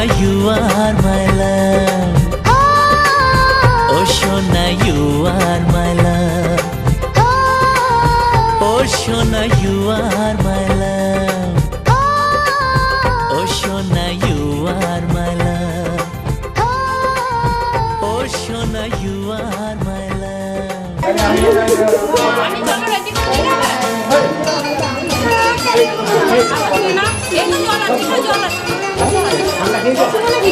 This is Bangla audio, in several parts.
Shona, you are my love. Oh, Shona, you are my love. Oh, Shona, you are my love. Oh, Shona, you are my love. Oh, Shona, you are my love. ছবি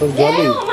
হাজার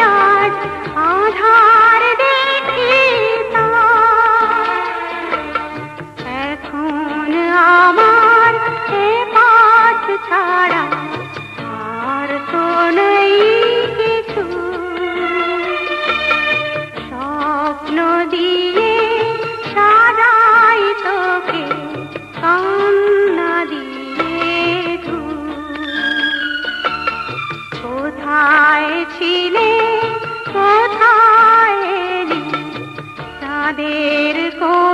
ஆழ் ஆதார் देर को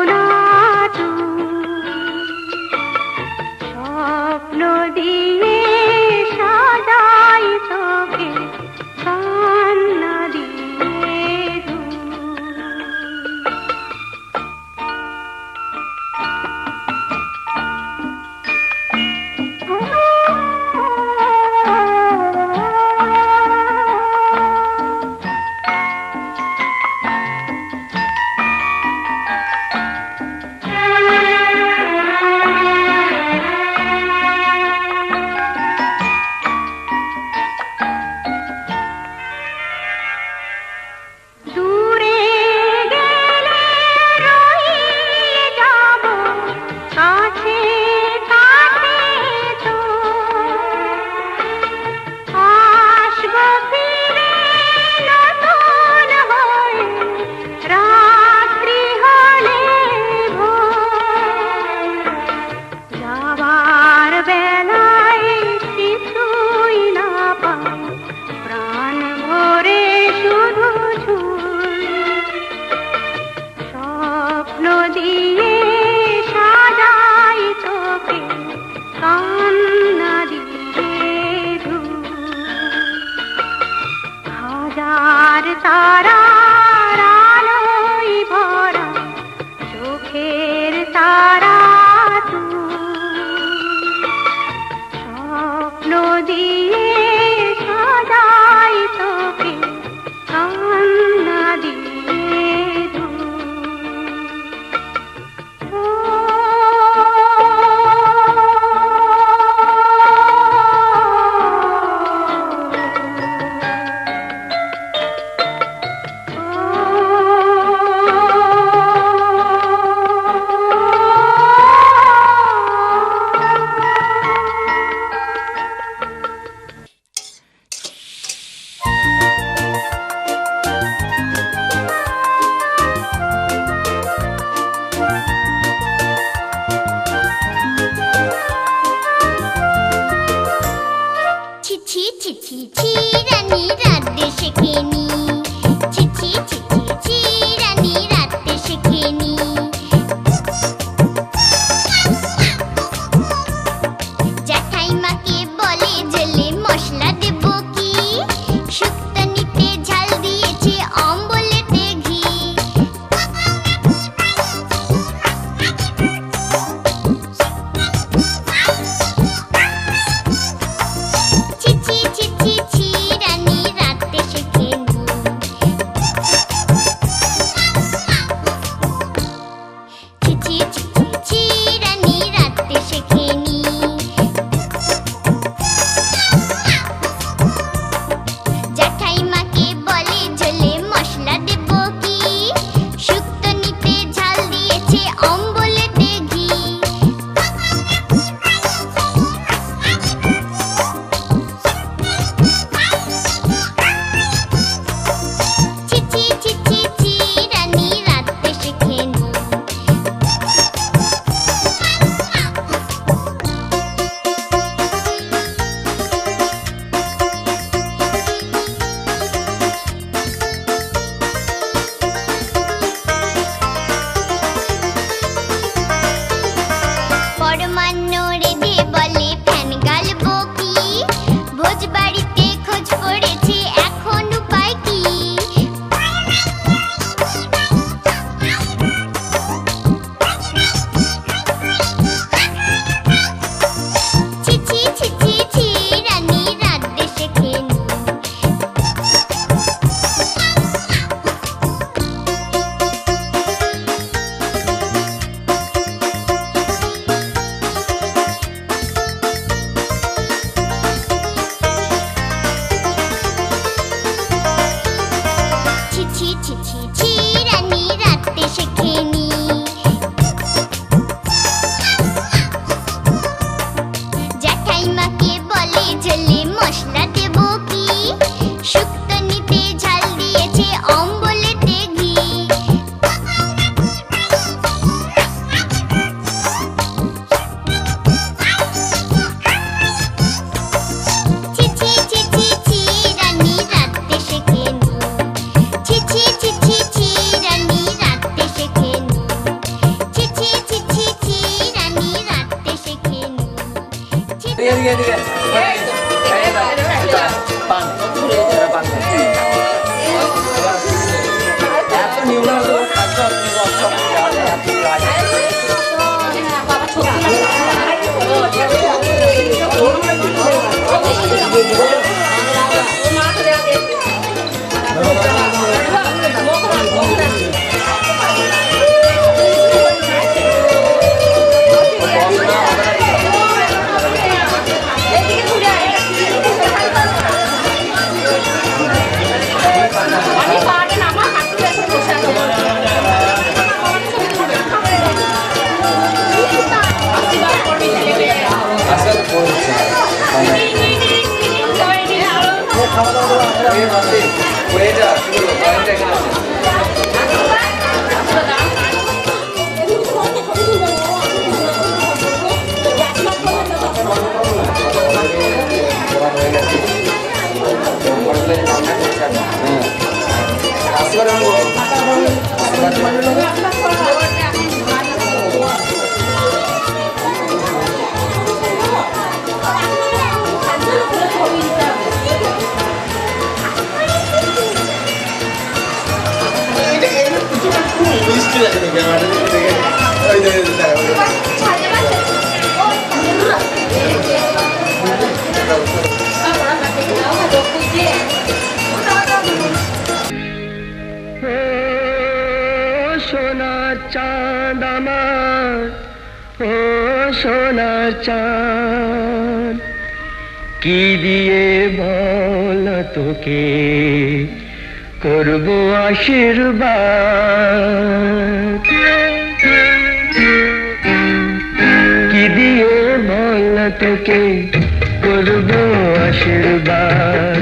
đi đi đi đây. Là bằng. Là bằng đã có nhiều năm rồi thành công nhưng còn trong đó là kỳ lại Hãy subscribe cho kênh Ghiền Mì Gõ Để không bỏ lỡ những video hấp dẫn Ini kayaknya lucu kan? Lucu lah ini gambarnya. Oh, Ini itu, Ini itu. সোনার চাঁদ আমার, ও সোনার চাঁদ। কি দিয়ে বল তোকে, করব আশীর্বাদ। কি দিয়ে বল তোকে, করব আশীর্বাদ।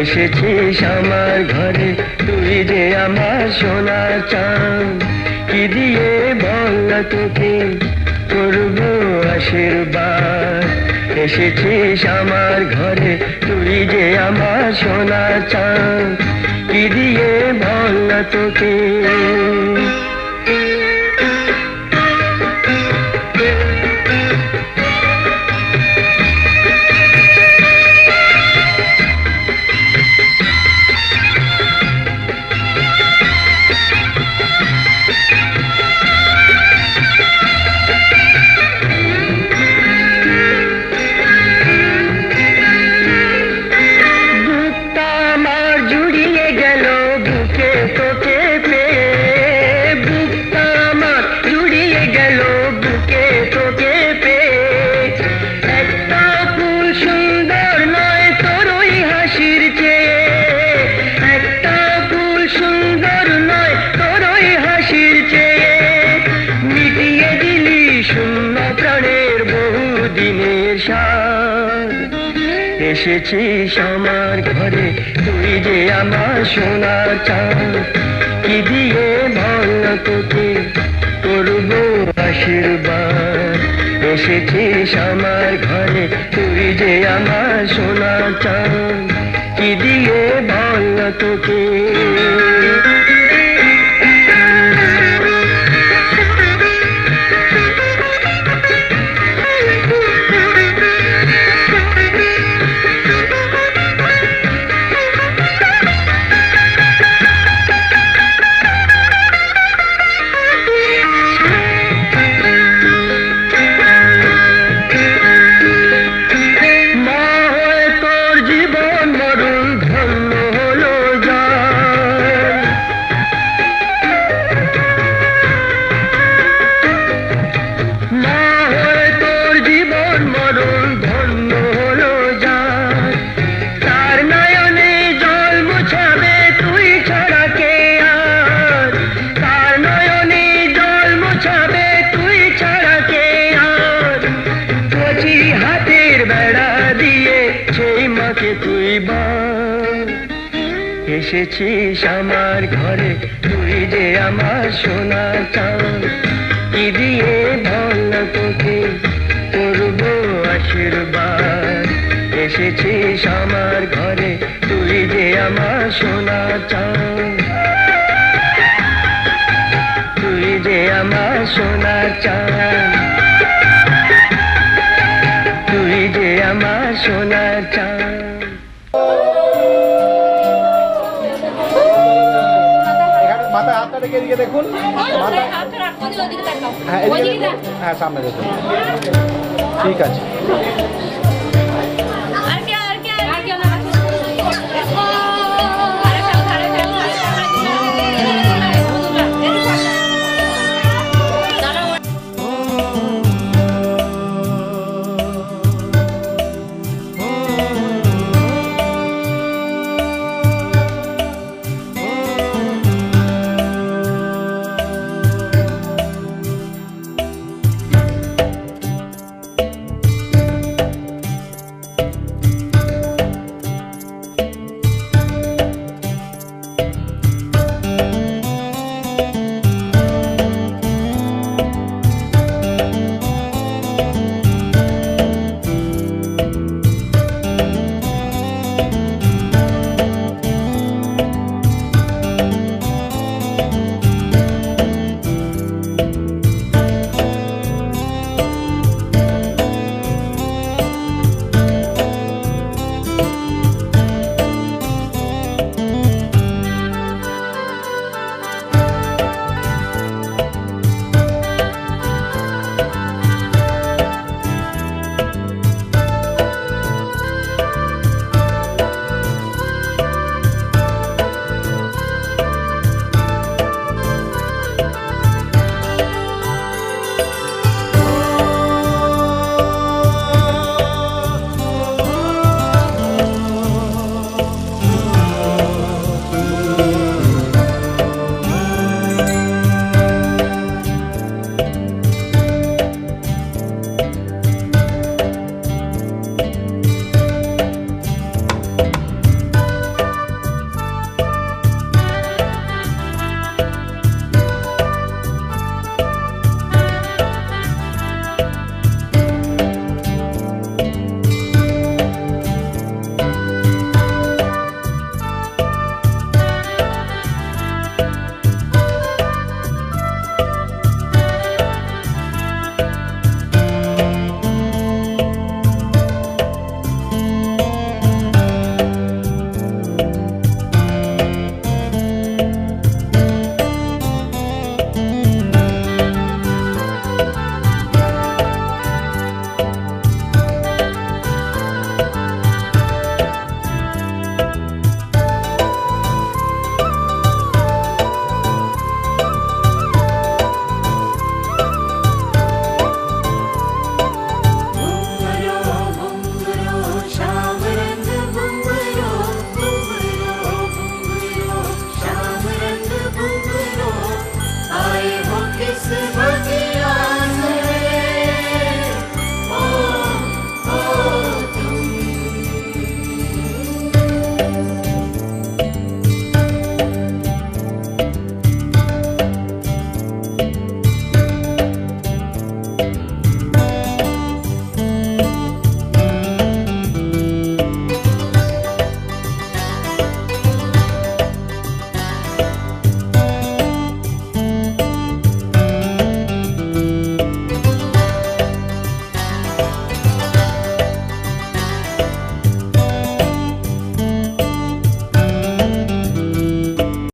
এসেছিস আমার ঘরে, তুই যে আমার সোনার চাঁদ। কি দিয়ে বল তোকে করব আশীর্বাদ। এসেছিস আমার ঘরে, তুই যে আমার সোনা চাঁদ। কি দিয়ে বল তোকে এসেছিস আমার ঘরে। তুই যে আমার সোনা চাঁদ, কি দিয়ে ভালো তোকে? করব আশীর্বাদ। এসেছিস আমার ঘরে। তুই যে আমার সোনা চাঁদ, কি দিয়ে ভালো তোকে? এসেছিস আমার ঘরে, তুই যে আমার সোনা চাঁদ। কি দিয়ে না তোকে করব আশীর্বাদ? এসেছিস আমার ঘরে, তুই যে আমার সোনা চাঁদ। তুই যে আমার সোনা চাঁদ। তুই যে আমার সোনা চাঁদ। এদিকে দেখুন। হ্যাঁ। হ্যাঁ সামনে দেখুন। ঠিক আছে।